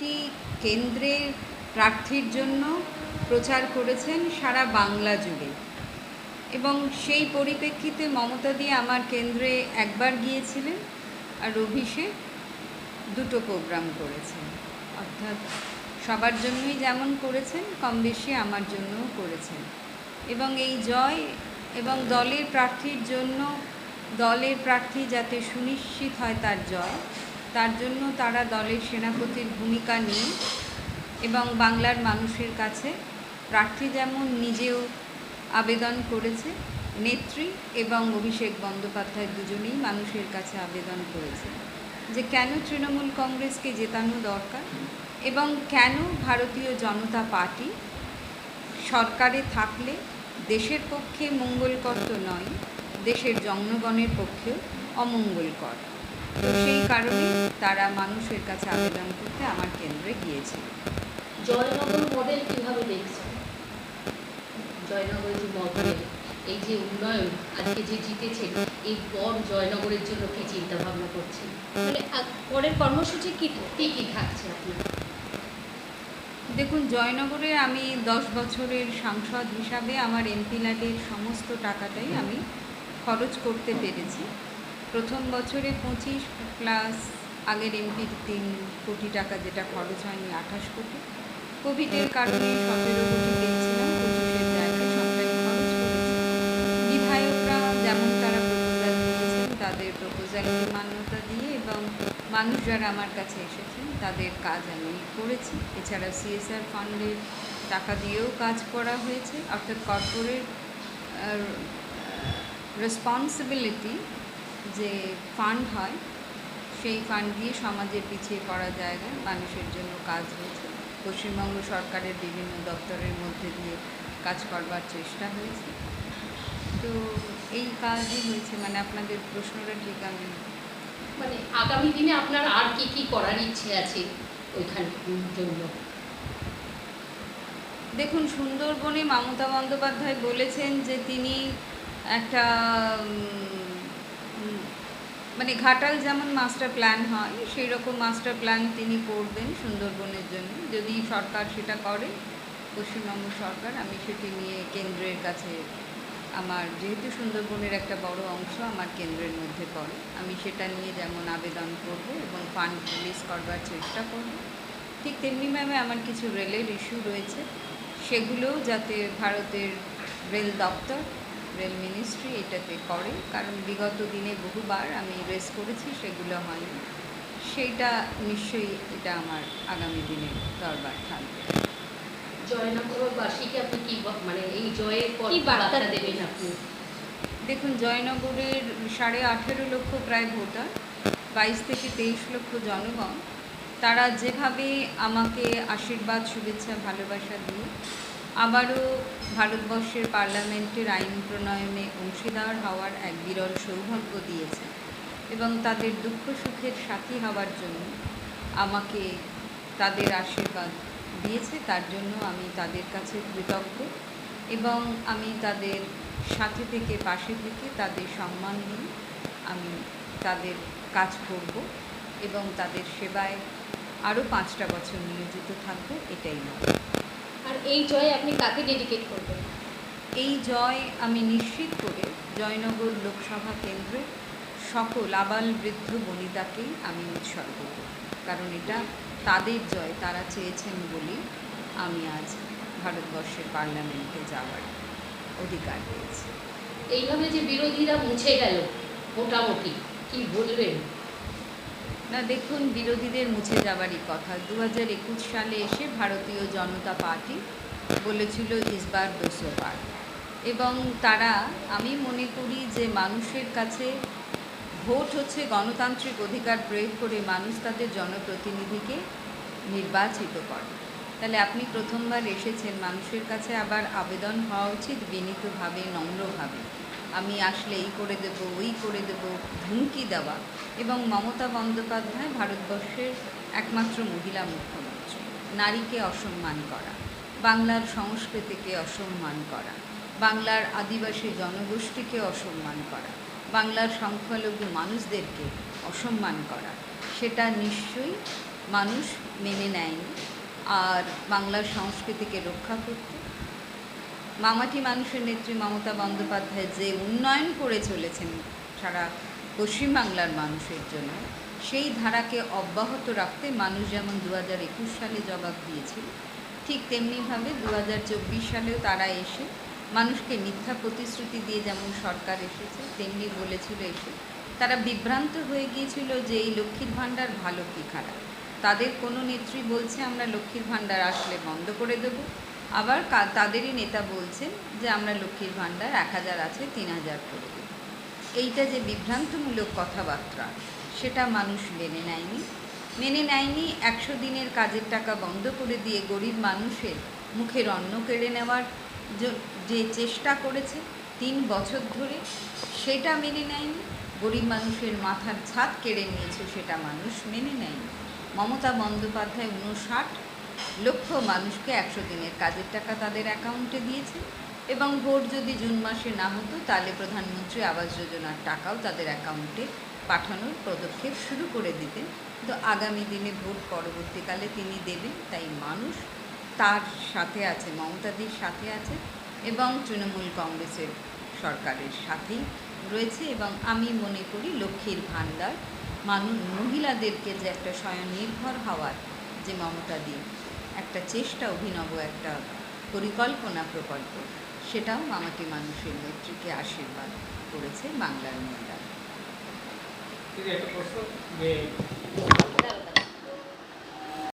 একটি কেন্দ্রের প্রার্থীর জন্য প্রচার করেছেন সারা বাংলা জুড়ে। এবং সেই পরিপ্রেক্ষিতে মমতা দিয়ে আমার কেন্দ্রে একবার গিয়েছিলেন আর অভিষেক দুটো প্রোগ্রাম করেছেন। অর্থাৎ সবার জন্যই যেমন করেছেন, কম বেশি আমার জন্যও করেছেন। এবং এই জয় এবং দলের প্রার্থীর জন্য দলের প্রার্থী যাতে সুনিশ্চিত হয় তার জয় তার জন্য তারা দলের সেনাপতির ভূমিকা নিয়ে এবং বাংলার মানুষের কাছে প্রার্থী যেমন নিজেও আবেদন করেছে, নেত্রী এবং অভিষেক বন্দ্যোপাধ্যায় দুজনেই মানুষের কাছে আবেদন করেছে যে কেন তৃণমূল কংগ্রেসকে জেতানো দরকার এবং কেন ভারতীয় জনতা পার্টি সরকারে থাকলে দেশের পক্ষে মঙ্গলকর তো নয়, দেশের জনগণের পক্ষেও অমঙ্গলকর। তো সেই কারণে তারা মানুষের কাছে আবেদন করতে আমার কেন্দ্রে গিয়েছিল। জয়নগর মডেল কীভাবে দেখছেন জয়নগরের যে মডেল এই যে উন্নয়ন আজকে যে জিতেছেন এই পর জয়নগরের জন্য কি চিন্তা ভাবনা করছেন মানে পরের কর্মসূচি কি? কি কি থাকছে আপনার? দেখুন জয়নগরে আমি দশ বছরের সাংসদ হিসাবে আমার এমপি ল্যাডের সমস্ত টাকাটাই আমি খরচ করতে পেরেছি। প্রথম বছরে পঁচিশ প্লাস আগের এমপির তিন কোটি টাকা যেটা খরচ হয়নি, আঠাশ কোটি। কোভিডের কারণে সতেরো কোটি পেয়েছিলাম, পঁচিশের খরচ বিধায়করা যেমন তারা প্রপোজাল দিয়েছেন, তাদের প্রপোজালকে মান্যতা দিয়ে এবং মানুষ যারা আমার কাছে এসেছেন, তাদের কাজ আমি করেছি। এছাড়া সিএসআর ফান্ডের টাকা দিয়েও কাজ করা হয়েছে। অর্থাৎ কর্পোরেট রেসপন্সিবিলিটি যে ফান্ড হয় সেই ফান্ড দিয়ে সমাজের পিছিয়ে পড়া জায়গায় মানুষের জন্য কাজ হয়েছে। পশ্চিমবঙ্গ সরকারের বিভিন্ন দপ্তরের মধ্যে দিয়ে কাজ করবার চেষ্টা হয়েছে। তো এই কাজই হয়েছে মানে আপনাদের প্রশ্নটা ঠিক আমি মানে আগামী দিনে আপনার আর কি কি করার ইচ্ছে আছে ওইখান জন্য? দেখুন সুন্দরবনে মমতা বন্দ্যোপাধ্যায় বলেছেন যে তিনি একটা মানে ঘাটাল যেমন মাস্টার প্ল্যান হয়, সেই রকম মাস্টার প্ল্যান তিনি করবেন সুন্দরবনের জন্য। যদি সরকার সেটা করে, পশ্চিমবঙ্গ সরকার, আমি সেটি নিয়ে কেন্দ্রের কাছে আমার, যেহেতু সুন্দরবনের একটা বড় অংশ, আমার কেন্দ্রের মধ্যে পড়ে। আমি সেটা নিয়ে যেমন আবেদন করব এবং ফান্ড রিলিজ করবার চেষ্টা করব। ঠিক তেমনি ম্যামে আমার কিছু রেলের ইস্যু রয়েছে। সেগুলোও যাতে ভারতের রেল দপ্তর রেল মিনিস্ট্রি এটাতে করে। কারণ বিগত দিনে বহুবার আমি রেস করেছি সেগুলো হয়নি। সেইটা নিশ্চয়ই এটা আমার আগামী দিনের দরবার থাকবে। জয়নগরবাসীকে আপনি কি মানে এই জয়ের পর কি কি বার্তা বার্তা দেবেন? দেবেন আপনি? দেখুন জয়নগরের সাড়ে আঠেরো লক্ষ প্রায় ভোটার বাইশ থেকে তেইশ লক্ষ জনগণ। তারা যেভাবে আমাকে আশীর্বাদ শুভেচ্ছা ভালোবাসা দিয়ে আবারও ভারতবর্ষের পার্লামেন্টের আইন প্রণয়নে অংশীদার হওয়ার এক বিরল সৌভাগ্য দিয়েছে এবং তাদের দুঃখ সুখের সাথী হওয়ার জন্য আমাকে তাদের আশীর্বাদ দিয়েছে। তার জন্য আমি তাদের কাছে কৃতজ্ঞ এবং আমি তাদের সাথে থেকে, পাশে থেকে তাদের সম্মান দিয়ে আমি তাদের কাজ করব এবং তাদের সেবায় আরও পাঁচটা বছর নিয়োজিত থাকব, এটাই নয়। এই জয় আপনি কাকে ডেডিকেট করবেন? এই জয় আমি নিশ্চিত করে জয়নগর লোকসভা কেন্দ্রে সকল আবাল বৃদ্ধ বনিতাকেই আমি উৎসর্গ করব। কারণ এটা তাদের জয় তারা চেয়েছেন বলেই আমি আজ ভারতবর্ষের পার্লামেন্টে যাওয়ার অধিকার পেয়েছি। এইভাবে যে বিরোধীরা মুছে গেল মোটামুটি কি বলবেন? না, দেখুন, বিরোধীদের মুছে যাবারই কথা। দু হাজার একুশ সালে এসে ভারতীয় জনতা পার্টি বলেছিল ইসবার দুশো বার এবং তারা, আমি মনে করি যে মানুষের কাছে ভোট হচ্ছে গণতান্ত্রিক অধিকার প্রয়োগ করে মানুষ তাদের জনপ্রতিনিধিকে নির্বাচিত করে। তাহলে আপনি প্রথমবার এসেছেন, মানুষের কাছে আবার আবেদন হওয়া উচিত বিনীতভাবে, নম্রভাবে। আমি আসলে এই করে দেব, ওই করে দেব, হুমকি দেওয়া এবং মমতা বন্দ্যোপাধ্যায় ভারতবর্ষের একমাত্র মহিলা মুখ্যমন্ত্রী। নারীকে অসম্মান করা, বাংলার সংস্কৃতিকে অসম্মান করা, বাংলার আদিবাসী জনগোষ্ঠীকে অসম্মান করা, বাংলার সংখ্যালঘু মানুষদেরকে অসম্মান করা, সেটা নিশ্চয়ই মানুষ মেনে নেয়নি। আর বাংলার সংস্কৃতিকে রক্ষা করতে মামাটি মানুষের নেত্রী মমতা বন্দ্যোপাধ্যায় যে উন্নয়ন করে চলেছেন সারা পশ্চিমবাংলার মানুষের জন্য, সেই ধারাকে অব্যাহত রাখতে মানুষ যেমন দু হাজার একুশ সালে জবাব দিয়েছিল, ঠিক তেমনিভাবে দু হাজার চব্বিশ সালেও তারা এসে মানুষকে মিথ্যা প্রতিশ্রুতি দিয়ে যেমন সরকার এসেছে, তেমনি বলেছিল এসে তারা বিভ্রান্ত হয়ে গিয়েছিল যে এই লক্ষ্মীর ভাণ্ডার ভালো কি খারাপ। তাদের কোনো নেত্রী বলছে, আমরা লক্ষ্মীর ভাণ্ডার আসলে বন্ধ করে দেব। আবার তাদেরই নেতা বলছেন যে আমরা লক্ষ্মীর ভাণ্ডার এক হাজার আছে, তিন হাজার করে দেব। এইটা যে বিভ্রান্তমূলক কথাবার্তা, সেটা মানুষ মেনে নেয়নি। মেনে নেয়নি, একশো দিনের কাজের টাকা বন্ধ করে দিয়ে গরিব মানুষের মুখের অন্ন কেড়ে নেওয়ার যে চেষ্টা করেছে তিন বছর ধরে, সেটা মেনে নেয়নি। গরিব মানুষের মাথার ছাদ কেড়ে নিয়েছে, সেটা মানুষ মেনে নেয়নি। মমতা বন্দ্যোপাধ্যায় উনষাট লক্ষ মানুষকে একশো দিনের কাজের টাকা তাদের অ্যাকাউন্টে দিয়েছে এবং ভোট যদি জুন মাসে না হতো, তাহলে প্রধানমন্ত্রী আবাস যোজনার টাকাও তাদের অ্যাকাউন্টে পাঠানোর পদক্ষেপ শুরু করে দিতেন। তো আগামী দিনে ভোট পরবর্তীকালে তিনি দেবেন, তাই মানুষ তার সাথে আছে, মমতাদির সাথে আছে এবং তৃণমূল কংগ্রেসের সরকারের সাথেই রয়েছে এবং আমি মনে করি লক্ষ্মীর ভাণ্ডার মানুষ মহিলাদেরকে যে একটা স্বয়ংনির্ভর হওয়ার যে মমতাদি একটা চেষ্টা অভিনব একটা পরিকল্পনা প্রকল্প সেটাও মামাটি মানুষের নেত্রীকে আশীর্বাদ করেছে বাংলার মহিলা